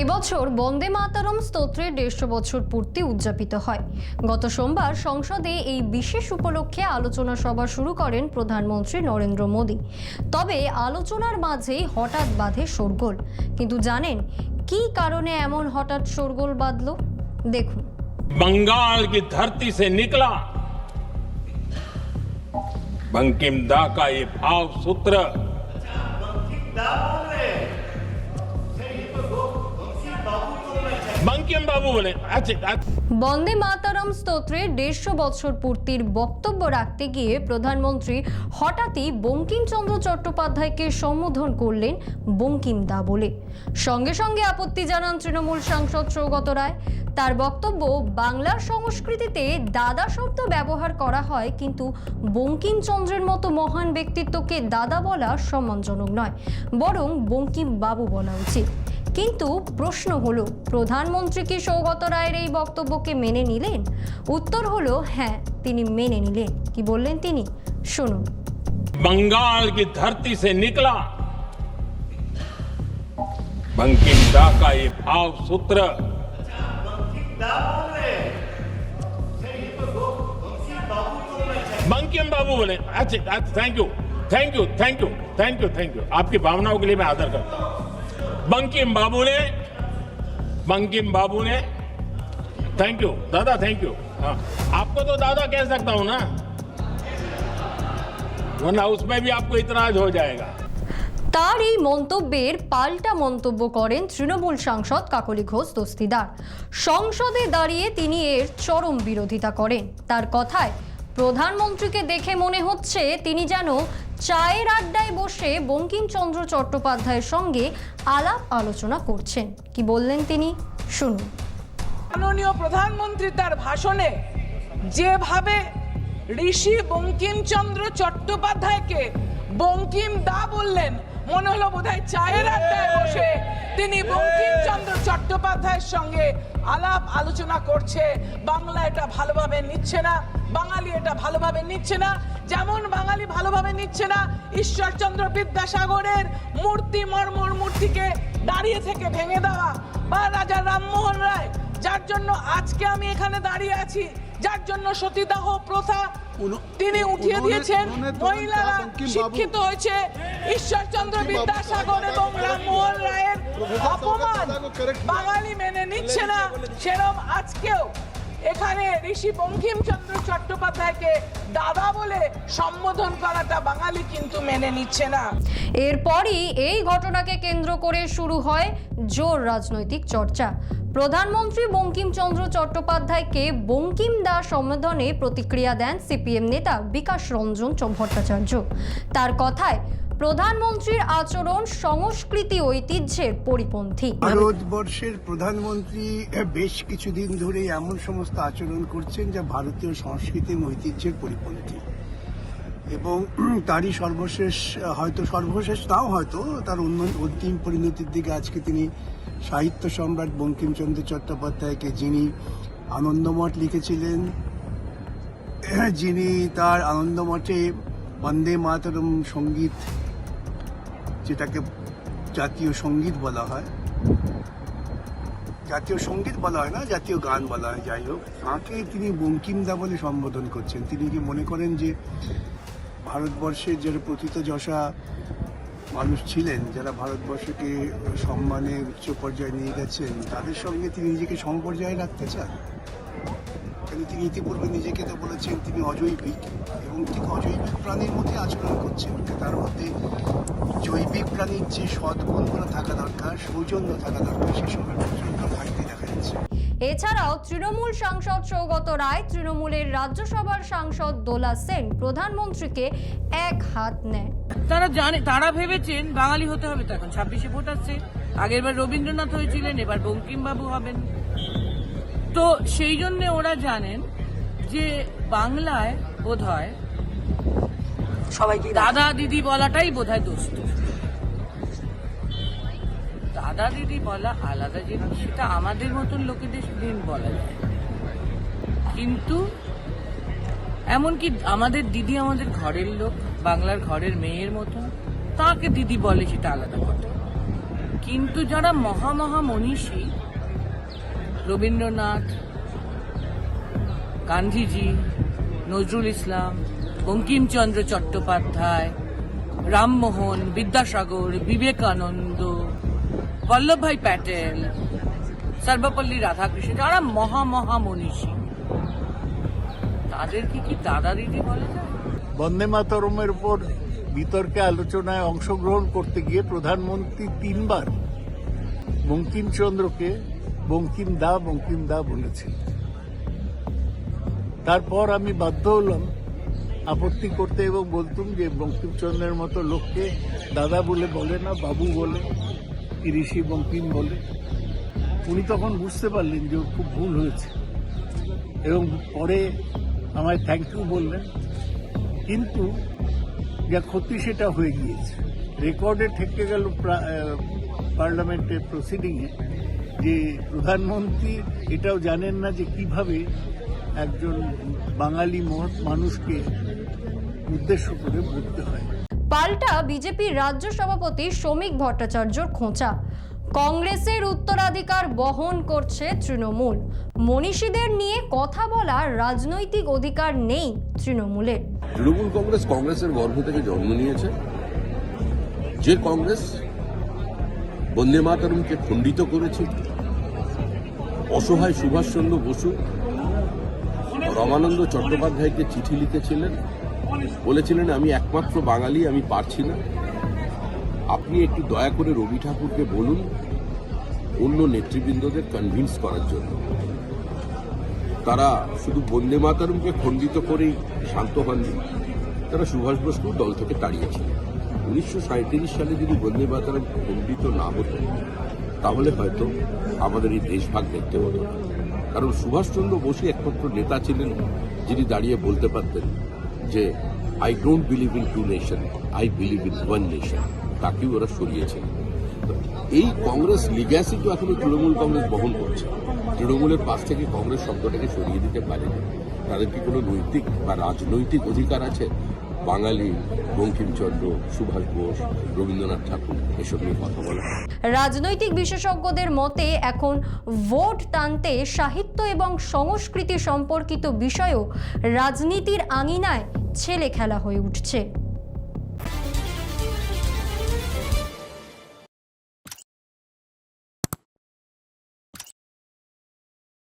এবছর বন্দে মাতারম স্তোত্রের দেড়শো বছর পূর্তি উদযাপিত হয় গত সোমবার সংসদে এই বিশেষ উপলক্ষে আলোচনা সভা শুরু করেন প্রধানমন্ত্রী নরেন্দ্র মোদী তবে আলোচনার মাঝেই হঠাৎ বাঁধে শোরগোল কিন্তু জানেন কী কারণে এমন হঠাৎ শোরগোল বাঁধল দেখুন बंगाल की धरती से निकला बंकिम दा का ये भाव सूत्र আচ্ছা, আচ্ছা। বন্দে মাতারাম স্তোত্রে দেড়শো বছর পূর্তির বক্তব্য রাখতে গিয়ে প্রধানমন্ত্রী হঠাৎই বঙ্কিমচন্দ্র চট্টোপাধ্যায়কে সম্বোধন করলেন বঙ্কিম দা বলে। সঙ্গে সঙ্গে আপত্তি জানান তৃণমূল সাংসদ সৌগত রায়। তার বক্তব্য, বাংলার সংস্কৃতিতে দাদা শব্দ ব্যবহার করা হয় কিন্তু বঙ্কিমচন্দ্রের মতো মহান ব্যক্তিত্বকে দাদা বলা সম্মানজনক নয়, বরং বঙ্কিম বাবু বলা উচিত। কিন্তু প্রশ্ন হলো প্রধানমন্ত্রী কি সৌগত রায়ের এই বক্তব্যকে মেনে নিলেন উত্তর হলো হ্যাঁ তিনি মেনে নিলেন কি বললেন তিনি শুনুন बंगाल की धरती से निकला बंकिम दा का ये भाव सूत्र बंकिम बाबू बोले अच्छा thank you thank you thank you thank you thank you आपकी भावनाओं के लिए मैं आदर करता हूं बंकिम बाबू ने बंकिम बाबू ने थैंक यू दादा थैंक यू हाँ आपको तो दादा कह सकता हूं ना वरना उसमें भी आपको इतराज हो जाएगा তার এই মন্তব্যের পাল্টা মন্তব্য করেন তৃণমূল সাংসদ কাকলি ঘোষ দস্তিদার সংসদে দাঁড়িয়ে তিনি এর চরম বিরোধিতা করেন তার কথায় প্রধানমন্ত্রীকে দেখে মনে হচ্ছে তিনি যেন চায়ের আড্ডায় বসে বঙ্কিমচন্দ্র চট্টোপাধ্যায়ের সঙ্গে আলাপ আলোচনা করছেন। কি বললেন তিনি? শুনুন। মাননীয় প্রধানমন্ত্রী তার ভাষণে যেভাবে ঋষি বঙ্কিমচন্দ্র চট্টোপাধ্যায়কে বঙ্কিম দা বললেন, মনে হলো বোধহয় চায়ের আড্ডায় বসে তিনি বঙ্কিমচন্দ্র চট্টোপাধ্যায়ের সঙ্গে আলাপ আলোচনা করছে। বাংলা এটা ভালোভাবে নিচ্ছে না। বাঙালি এটা ভালোভাবে নিচ্ছে না। যেমন বাঙালি ভালোভাবে নিচ্ছে না ঈশ্বরচন্দ্র বিদ্যাসাগরের মূর্তি মর্মর মূর্তিকে দাঁড়িয়ে থেকে ভেঙে দেওয়া বা রাজা রামমোহন রায় যার জন্য আজকে আমি এখানে দাঁড়িয়ে আছি যার জন্য সতীদাহ প্রথা তিনি উঠিয়ে দিয়েছেন। মহিলারা শিক্ষিত হয়েছে। ঈশ্বরচন্দ্র বিদ্যাসাগর এবং রামমোহন রায়ের অপমান বাঙালি মেনে নিচ্ছে না। সেরম আজকেও এখানে ঋষি বঙ্কিমচন্দ্র চট্টোপাধ্যায়কে দাদা বলে সম্বোধন করাটা বাঙালি কিন্তু মেনে নিচ্ছে না। এরপরই এই ঘটনাকে কেন্দ্র করে শুরু হয় জোর রাজনৈতিক চর্চা। প্রধানমন্ত্রী বঙ্কিমচন্দ্র চট্টোপাধ্যায়কে বঙ্কিম দাস সম্বোধনে প্রতিক্রিয়া দেন সিপিএম নেতা বিকাশ রঞ্জন ভট্টাচার্য তার কথায় প্রধানমন্ত্রীর আচরণ, সংস্কৃতি, ঐতিহ্যের পরিপন্থী। ভারতবর্ষের প্রধানমন্ত্রী বেশ কিছুদিন ধরে এমন সমস্ত আচরণ করছেন যা ভারতীয় সংস্কৃতি ঐতিহ্যের পরিপন্থী। এবং তারই সর্বশেষ, হয়তো সর্বশেষ নাও হয়তো তার অন্য অন্তিম পরিণতির দিকে আজকে তিনি সাহিত্য সম্রাট বঙ্কিমচন্দ্র চট্টোপাধ্যায়কে যিনি আনন্দমঠ লিখেছিলেন যিনি তার আনন্দমঠে বন্দে মাতরম সংগীত যেটাকে জাতীয় সংগীত বলা হয়। জাতীয় সংগীত বলা হয় না, জাতীয় গান বলা হয়, যাই হোক। তাঁকে তিনি বঙ্কিমদা বলে সম্বোধন করছেন। তিনি কি মনে করেন যে ভারতবর্ষের যারা প্রথিত যশা মানুষ ছিলেন, যারা ভারতবর্ষকে সম্মানে উচ্চ পর্যায়ে নিয়ে গেছেন, তাদের সঙ্গে তিনি নিজেকে সমপর্যায়ে রাখতে চান? কিন্তু তিনি ইতিপূর্বে নিজেকে তো বলেছেন তিনি অজৈবিক এবং ঠিক অজৈবিক প্রাণীর মধ্যে আচরণ করছেন। তার মধ্যে জৈবিক প্রাণীর যে সদ্গুণগুলো থাকা দরকার সৌজন্য থাকা দরকার সেসবের প্রচণ্ড ঘাটতি দেখা যাচ্ছে। এছাড়াও তৃণমূল সাংসদ সৌগত রায় তৃণমূলের রাজ্যসভার সাংসদ দোলা সেন প্রধানমন্ত্রীকে এক হাত নেন। তারা জানে তারা ভেবেছেন বাঙালি হতে হবে তো এখন। ছাব্বিশে ভোট আসছে। আগেরবার রবীন্দ্রনাথ হয়েছিলেন এবার বঙ্কিমবাবু হবেন। তো সেই জন্য ওরা জানেন যে বাংলায় বোধ হয় সবাইকে দাদা দিদি বলাটাই বোধ হয় দোস্ত দাদা দিদি বলা আলাদা জিনিস সেটা আমাদের মতন লোকেদের দিন বলা যায়। কিন্তু এমনকি আমাদের দিদি আমাদের ঘরের লোক বাংলার ঘরের মেয়ের মতো তাকে দিদি বলে সেটা আলাদা কথা। কিন্তু যারা মহা মহা মনীষী রবীন্দ্রনাথ, গান্ধীজি, নজরুল ইসলাম, বঙ্কিমচন্দ্র চট্টোপাধ্যায়, রামমোহন, বিদ্যাসাগর, বিবেকানন্দ, বল্লভভাই প্যাটেল, সর্বপল্লী রাধাকৃষ্ণ, যারা মহা মহা মনীষী তাদেরকে কি দাদা দিদি বলা যায়? বন্দে মাতরমের উপর বিতর্কে আলোচনায় অংশগ্রহণ করতে গিয়ে প্রধানমন্ত্রী তিনবার বঙ্কিমচন্দ্রকে বঙ্কিম দা বঙ্কিম দা বলেছেন। তারপর আমি বাধ্য হলাম আপত্তি করতে এবং বলতুম যে বঙ্কিমচন্দ্রের মতো লোককে দাদা বলে বলে না, বাবু বলে ঋষি বঙ্কিম বলে। উনি তখন বুঝতে পারলেন যে খুব ভুল হয়েছে এবং পরে আমায় থ্যাংক ইউ বললেন। কিন্তু যা ক্ষতি সেটা হয়ে গিয়েছে। রেকর্ডে ঠেকে গেল প্রা- পার্লামেন্টের প্রসিডিংয়ে যে প্রধানমন্ত্রী এটাও জানেন না যে কীভাবে একজন বাঙালি মহৎ মানুষকে উদ্দেশ্য করে বলতে হয়। পাল্টা বিজেপির রাজ্য সভাপতি শ্রমিক ভট্টাচার্যর খোঁচা। কংগ্রেসের উত্তরাধিকার বহন করছে তৃণমূল। মনীষীদের নিয়ে কথা বলার রাজনৈতিক অধিকার নেই তৃণমূলের। তৃণমূল কংগ্রেস কংগ্রেসের গর্ভ থেকে জন্ম নিয়েছে। যে কংগ্রেস বন্দে মাতরমকে খণ্ডিত করেছে অসহায় সুভাষচন্দ্র বসু রমানন্দ চট্টোপাধ্যায়কে চিঠি লিখেছিলেন। বলেছিলেন, আমি একমাত্র বাঙালি, আমি পারছি না। আপনি একটু দয়া করে রবি ঠাকুরকে বলুন অন্য নেতৃবৃন্দদের কনভিন্স করার জন্য। তারা শুধু বন্দে মাতারমকে খণ্ডিত করেই শান্ত হননি, তারা সুভাষ বসু দল থেকে তাড়িয়েছিলেন। উনিশশো সাঁত্রিশ সালে যদি বন্দে মাতারম খণ্ডিত না হতো তাহলে হয়তো আমাদের এই দেশভাগ দেখতে হতো। কারণ সুভাষচন্দ্র বসু একমাত্র নেতা ছিলেন যিনি দাঁড়িয়ে বলতে পারতেন যে I don't believe in two nation I believe in one nation তাকেও ওরা সরিয়েছেন। এই কংগ্রেস লিগ্যাসি তো এখনও তৃণমূল কংগ্রেস বহন করছে। তৃণমূলের পাশ থেকে কংগ্রেস শব্দটাকে সরিয়ে দিতে পারেনি। তাদের কি কোনো নৈতিক বা রাজনৈতিক অধিকার আছে? বাঙালি বঙ্কিমচন্দ্র, সুভাষ বোস, রবীন্দ্রনাথ ঠাকুর এসব নিয়ে কথা বলা। রাজনৈতিক বিশেষজ্ঞদের মতে এখন ভোট টানতে সাহিত্য এবং সংস্কৃতি সম্পর্কিত বিষয়ও রাজনীতির আঙিনায় ছেলে খেলা হয়ে উঠছে।